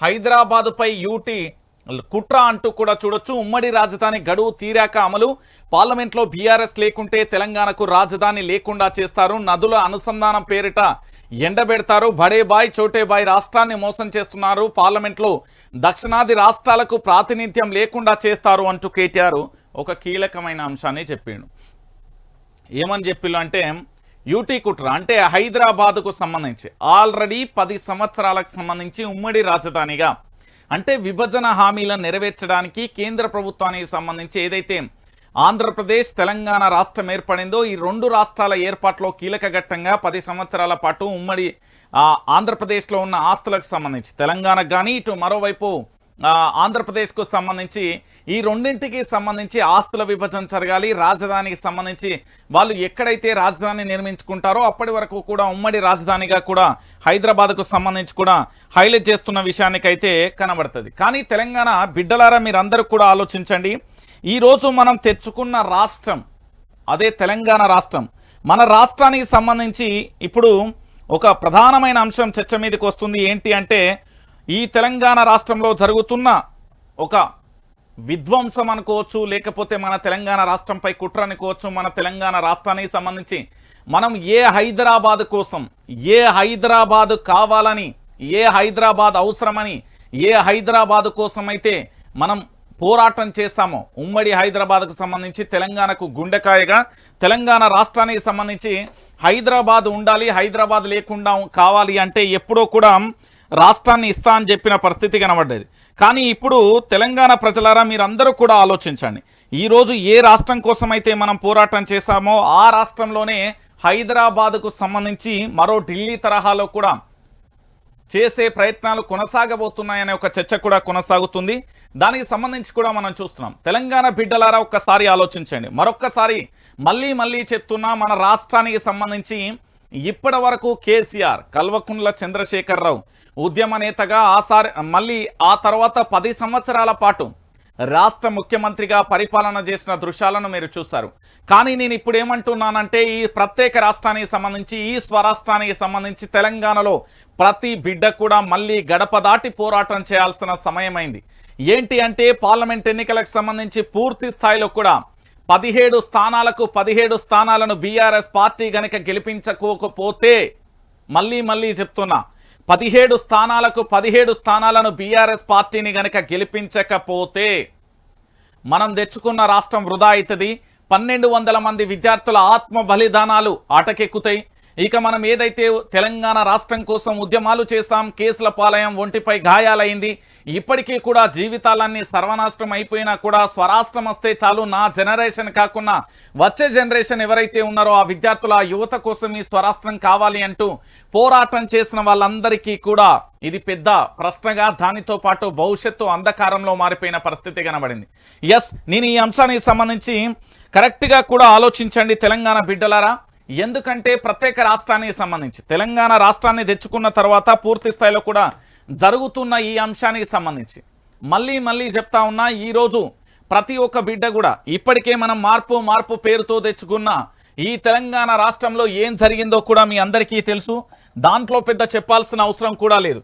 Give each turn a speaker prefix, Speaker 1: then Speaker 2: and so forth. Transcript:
Speaker 1: హైదరాబాద్ పై UT కుట్ర అంటూ కూడా చూడొచ్చు. ఉమ్మడి రాజధాని గడువు తీరాక అమలు. పార్లమెంట్లో బీఆర్ఎస్ లేకుంటే తెలంగాణకు రాజధాని లేకుండా చేస్తారు. నదుల అనుసంధానం పేరిట ఎండబెడతారు. బడేబాయ్ చోటేబాయ్ రాష్ట్రాన్ని మోసం చేస్తున్నారు. పార్లమెంట్లో దక్షిణాది రాష్ట్రాలకు ప్రాతినిధ్యం లేకుండా చేస్తారు అంటూ కేటీఆర్ ఒక కీలకమైన అంశాన్ని చెప్పిండు. ఏమని చెప్పిళ్ళు అంటే యూటీ కుట్ర అంటే హైదరాబాద్కు సంబంధించి. ఆల్రెడీ పది సంవత్సరాలకు సంబంధించి ఉమ్మడి రాజధానిగా. అంటే విభజన హామీలను నెరవేర్చడానికి కేంద్ర ప్రభుత్వానికి సంబంధించి ఏదైతే ఆంధ్రప్రదేశ్ తెలంగాణ రాష్ట్రం ఏర్పడిందో ఈ రెండు రాష్ట్రాల ఏర్పాటులో కీలక ఘట్టంగా పది సంవత్సరాల పాటు ఉమ్మడి ఆంధ్రప్రదేశ్లో ఉన్న ఆస్తులకు సంబంధించి. తెలంగాణకు కానీ ఇటు మరోవైపు ఆంధ్రప్రదేశ్కు సంబంధించి ఈ రెండింటికి సంబంధించి ఆస్తుల విభజన జరగాలి. రాజధానికి సంబంధించి వాళ్ళు ఎక్కడైతే రాజధాని నిర్మించుకుంటారో అప్పటి వరకు కూడా ఉమ్మడి రాజధానిగా కూడా హైదరాబాద్కు సంబంధించి కూడా హైలైట్ చేస్తున్న విషయానికైతే కనబడుతుంది. కానీ తెలంగాణ బిడ్డలారా మీరందరూ కూడా ఆలోచించండి. ఈరోజు మనం తెచ్చుకున్న రాష్ట్రం అదే తెలంగాణ రాష్ట్రం. మన రాష్ట్రానికి సంబంధించి ఇప్పుడు ఒక ప్రధానమైన అంశం చర్చ మీదకి వస్తుంది. ఏంటి అంటే ఈ తెలంగాణ రాష్ట్రంలో జరుగుతున్న ఒక విధ్వంసం అనుకోవచ్చు లేకపోతే మన తెలంగాణ రాష్ట్రంపై కుట్ర అనుకోవచ్చు మన తెలంగాణ రాష్ట్రానికి సంబంధించి మనం ఏ హైదరాబాద్ కోసం ఏ హైదరాబాద్ కావాలని ఏ హైదరాబాద్ అవసరమని ఏ హైదరాబాద్ కోసం అయితే మనం పోరాటం చేస్తామో ఉమ్మడి హైదరాబాద్కు సంబంధించి తెలంగాణకు గుండెకాయగా తెలంగాణ రాష్ట్రానికి సంబంధించి హైదరాబాద్ ఉండాలి హైదరాబాద్ లేకుండా కావాలి అంటే ఎప్పుడో కూడా రాష్ట్రాన్ని ఇస్తా అని చెప్పిన పరిస్థితి కనబడ్డది. కానీ ఇప్పుడు తెలంగాణ ప్రజలారా మీరందరూ కూడా ఆలోచించండి. ఈరోజు ఏ రాష్ట్రం కోసం అయితే మనం పోరాటం చేస్తామో ఆ రాష్ట్రంలోనే హైదరాబాద్కు సంబంధించి మరో ఢిల్లీ తరహాలో కూడా చేసే ప్రయత్నాలు కొనసాగబోతున్నాయనే ఒక చర్చ కూడా కొనసాగుతుంది. దానికి సంబంధించి కూడా మనం చూస్తున్నాం. తెలంగాణ బిడ్డలారా ఒక్కసారి ఆలోచించండి. మరొక్కసారి మళ్ళీ మళ్ళీ చెప్తున్నా మన రాష్ట్రానికి సంబంధించి ఇప్పటి వరకు కేసీఆర్ కల్వకుండ్ల చంద్రశేఖరరావు ఉద్యమ నేతగా ఆసారి మళ్ళీ ఆ తర్వాత పది సంవత్సరాల పాటు రాష్ట్ర ముఖ్యమంత్రిగా పరిపాలన చేసిన దృశ్యాలను మీరు చూశారు. కానీ నేను ఇప్పుడు ఏమంటున్నానంటే ఈ ప్రత్యేక రాష్ట్రానికి సంబంధించి ఈ స్వరాష్ట్రానికి సంబంధించి తెలంగాణలో ప్రతి బిడ్డ కూడా మళ్ళీ గడప దాటి పోరాటం చేయాల్సిన సమయమైంది. ఏంటి అంటే పార్లమెంట్ ఎన్నికలకు సంబంధించి పూర్తి స్థాయిలో కూడా పదిహేడు స్థానాలకు పదిహేడు స్థానాలను బీఆర్ఎస్ పార్టీ గనక గెలిపించకపోతే మళ్ళీ మళ్ళీ చెప్తున్నా పదిహేడు స్థానాలకు పదిహేడు స్థానాలను బీఆర్ఎస్ పార్టీని గనక గెలిపించకపోతే మనం తెచ్చుకున్న రాష్ట్రం వృధా అవుతుంది. పన్నెండు వందల మంది విద్యార్థుల ఆత్మ బలిదానాలు ఆటకెక్కుతాయి. ఇక మనం ఏదైతే తెలంగాణ రాష్ట్రం కోసం ఉద్యమాలు చేశాం కేసుల పాలయం ఒంటిపై గాయాలైంది ఇప్పటికీ కూడా జీవితాలన్నీ సర్వనాశనం అయిపోయినా కూడా స్వరాష్ట్రం వస్తే చాలు నా జనరేషన్ కాకుండా వచ్చే జనరేషన్ ఎవరైతే ఉన్నారో ఆ విద్యార్థుల యువత కోసం ఈ స్వరాష్ట్రం కావాలి అంటూ పోరాటం చేసిన వాళ్ళందరికీ కూడా ఇది పెద్ద ప్రశ్నగా దానితో పాటు భవిష్యత్తు అంధకారంలో మారిపోయిన పరిస్థితి కనబడింది. ఎస్ నేను ఈ అంశానికి సంబంధించి కరెక్ట్గా కూడా ఆలోచించండి తెలంగాణ బిడ్డలారా. ఎందుకంటే ప్రత్యేక రాష్ట్రానికి సంబంధించి తెలంగాణ రాష్ట్రాన్ని తెచ్చుకున్న తర్వాత పూర్తి స్థాయిలో కూడా జరుగుతున్న ఈ అంశానికి సంబంధించి. మళ్ళీ మళ్ళీ చెప్తా ఉన్నా ఈరోజు ప్రతి ఒక్క బిడ్డ కూడా ఇప్పటికే మనం మార్పు మార్పు పేరుతో తెచ్చుకున్న ఈ తెలంగాణ రాష్ట్రంలో ఏం జరిగిందో కూడా మీ అందరికీ తెలుసు. దాంట్లో పెద్ద చెప్పాల్సిన అవసరం కూడా లేదు.